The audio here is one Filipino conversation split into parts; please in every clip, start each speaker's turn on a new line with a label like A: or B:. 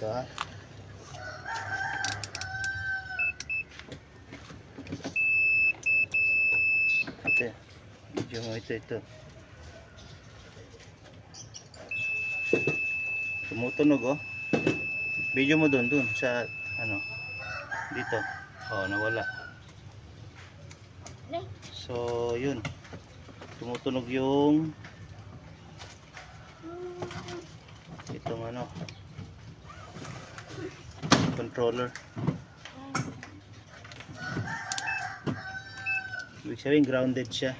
A: Ito ha. Ito. Medyo ito, ito. Tumutunog oh. Video mo doon, doon sa ano. Dito. Oh, nawala. So, yun. Tumutunog yung itong ano controller. Ibig sabihin grounded siya.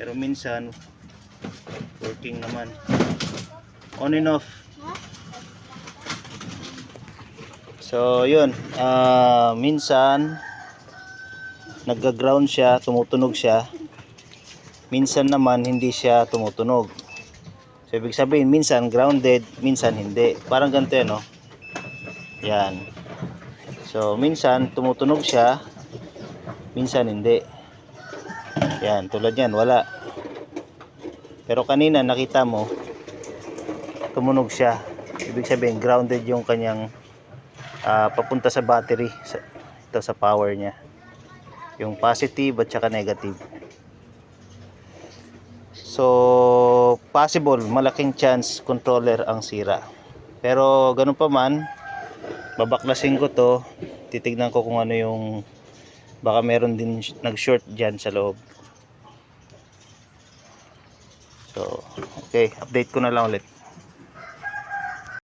A: Pero minsan working naman. On and off. So, yun. Ah, minsan nagga-ground siya, tumutunog siya. Minsan naman hindi siya tumutunog. So, ibig sabihin, minsan grounded, minsan hindi. Parang ganito yan, no? Yan. So, minsan tumutunog siya, minsan hindi. Yan, tulad yan, wala. Pero kanina nakita mo, tumunog siya. Ibig sabihin, grounded yung kanyang ah, papunta sa battery. Sa, ito sa power niya. Yung positive at saka negative. So, possible, malaking chance controller ang sira. Pero ganun pa man, babaklasin ko to, titignan ko kung ano yung baka meron din sh- nag-short dyan sa loob. So, okay, update ko na lang ulit.